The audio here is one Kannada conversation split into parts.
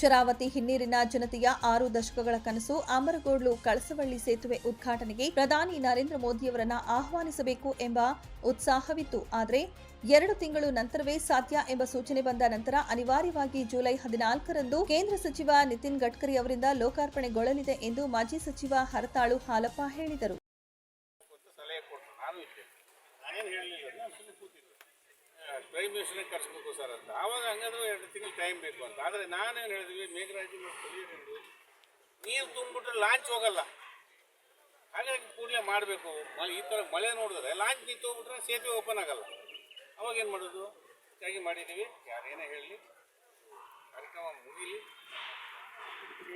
ಶರಾವತಿ ಹಿನ್ನೀರಿನ ಜನತೆಯ ಆರು ದಶಕಗಳ ಕನಸು ಅಮರಗೋಡ್ಲು ಕಳಸವಳ್ಳಿ ಸೇತುವೆ ಉದ್ಘಾಟನೆಗೆ ಪ್ರಧಾನಿ ನರೇಂದ್ರ ಮೋದಿಯವರನ್ನ ಆಹ್ವಾನಿಸಬೇಕು ಎಂಬ ಉತ್ಸಾಹವಿತ್ತು. ಆದರೆ ಎರಡು ತಿಂಗಳು ನಂತರವೇ ಸಾಧ್ಯ ಎಂಬ ಸೂಚನೆ ಬಂದ ನಂತರ ಅನಿವಾರ್ಯವಾಗಿ ಜುಲೈ ಹದಿನಾಲ್ಕರಂದು ಕೇಂದ್ರ ಸಚಿವ ನಿತಿನ್ ಗಡ್ಕರಿ ಅವರಿಂದ ಲೋಕಾರ್ಪಣೆಗೊಳ್ಳಲಿದೆ ಎಂದು ಮಾಜಿ ಸಚಿವ ಹರತಾಳು ಹಾಲಪ್ಪ ಹೇಳಿದರು. ಪ್ರೈಮ್ ಮಿನಿಸ್ಟರ್ನೇ ಕರ್ಸ್ಬೇಕು ಸರ್ ಅಂತ. ಆವಾಗ ಹಂಗಾದ್ರೆ ಎರಡು ತಿಂಗಳು ಟೈಮ್ ಬೇಕು ಅಂತ. ಆದರೆ ನಾನೇನು ಹೇಳಿದ್ವಿ, ಮೇಘರಾಜು ಹೇಳಿದ್ವಿ ನೀರು ತುಂಬಿಬಿಟ್ರೆ ಲಾಂಚ್ ಹೋಗಲ್ಲ. ಹಾಗಾಗಿ ಕೂಡಲೇ ಮಾಡಬೇಕು. ಈ ಥರ ಮಳೆ ನೋಡಿದ್ರೆ ಲಾಂಚ್ ನಿಂತು ಹೋಗ್ಬಿಟ್ರೆ ಸೇತುವೆ ಓಪನ್ ಆಗಲ್ಲ. ಅವಾಗ ಏನು ಮಾಡೋದು? ಹೆಚ್ಚಾಗಿ ಮಾಡಿದ್ದೀವಿ ಯಾರೇನೇ ಹೇಳಲಿ. ಕಾರ್ಯಕ್ರಮ ಮುಗೀಲಿ.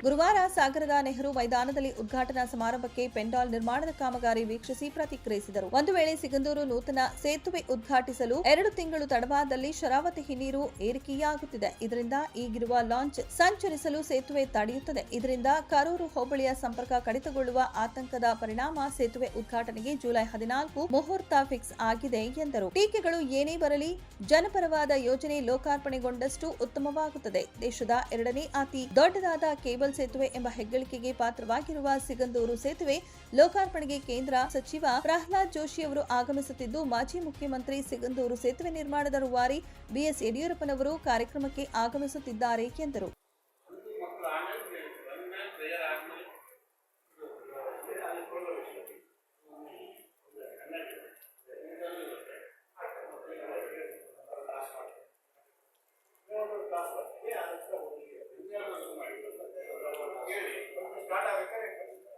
ಗುರುವಾರ ಸಾಗರದ ನೆಹರು ಮೈದಾನದಲ್ಲಿ ಉದ್ಘಾಟನಾ ಸಮಾರಂಭಕ್ಕೆ ಪೆಂಡಾಲ್ ನಿರ್ಮಾಣದ ಕಾಮಗಾರಿ ವೀಕ್ಷಿಸಿ ಪ್ರತಿಕ್ರಿಯಿಸಿದರು. ಒಂದು ವೇಳೆ ಸಿಗಂದೂರು ನೂತನ ಸೇತುವೆ ಉದ್ಘಾಟಿಸಲು ಎರಡು ತಿಂಗಳು ತಡವಾದಲ್ಲಿ ಶರಾವತಿ ಹಿನ್ನೀರು ಏರಿಕೆಯಾಗುತ್ತಿದೆ. ಇದರಿಂದ ಈಗಿರುವ ಲಾಂಚ್ ಸಂಚರಿಸಲು ಸೇತುವೆ ತಡೆಯುತ್ತದೆ. ಇದರಿಂದ ಕರೂರು ಹೋಬಳಿಯ ಸಂಪರ್ಕ ಕಡಿತಗೊಳ್ಳುವ ಆತಂಕದ ಪರಿಣಾಮ ಸೇತುವೆ ಉದ್ಘಾಟನೆಗೆ ಜುಲೈ ಹದಿನಾಲ್ಕು ಮುಹೂರ್ತ ಫಿಕ್ಸ್ ಆಗಿದೆ ಎಂದರು. ಟೀಕೆಗಳು ಏನೇ ಬರಲಿ, ಜನಪರವಾದ ಯೋಜನೆ ಲೋಕಾರ್ಪಣೆಗೊಂಡಷ್ಟು ಉತ್ತಮವಾಗುತ್ತದೆ. ದೇಶದ ಎರಡನೇ ಅತಿ ದೊಡ್ಡದಾದ ಕೇಬಲ್ ಸೇತುವೆ ಎಂಬ ಹೆಗ್ಗಳಿಕೆಗೆ ಪಾತ್ರವಾಗಿರುವ ಸಿಗಂದೂರು ಸೇತುವೆ ಲೋಕಾರ್ಪಣೆಗೆ ಕೇಂದ್ರ ಸಚಿವ ಪ್ರಹ್ಲಾದ್ ಜೋಶಿ ಅವರು ಆಗಮಿಸುತ್ತಿದ್ದು, ಮಾಜಿ ಮುಖ್ಯಮಂತ್ರಿ ಸಿಗಂದೂರು ಸೇತುವೆ ನಿರ್ಮಾಣದ ರೂವಾರಿ ಬಿಎಸ್ ಯಡಿಯೂರಪ್ಪನವರು ಕಾರ್ಯಕ್ರಮಕ್ಕೆ ಆಗಮಿಸುತ್ತಿದ್ದಾರೆ ಎಂದರು.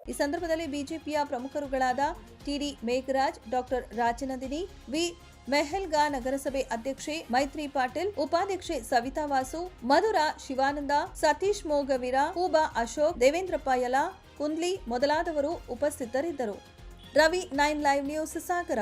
ಈ ಸಂದರ್ಭದಲ್ಲಿ ಬಿಜೆಪಿಯ ಪ್ರಮುಖರುಗಳಾದ TD Megharaj, doctor Rajanandini, V. ಮೆಹಲ್ಗಾ ನಗರಸಭೆ ಅಧ್ಯಕ್ಷೆ ಮೈತ್ರಿ ಪಾಟೀಲ್, ಉಪಾಧ್ಯಕ್ಷೆ ಸವಿತಾ ವಾಸು, ಮಧುರ ಶಿವಾನಂದ, ಸತೀಶ್ ಮೋಗವೀರ, ಹೂಬಾ ಅಶೋಕ್, ದೇವೇಂದ್ರಪ್ಪ ಯಲ, ಕುಂದ್ಲಿ ಮೊದಲಾದವರು ಉಪಸ್ಥಿತರಿದ್ದರು. Ravi nine live news, Sagara.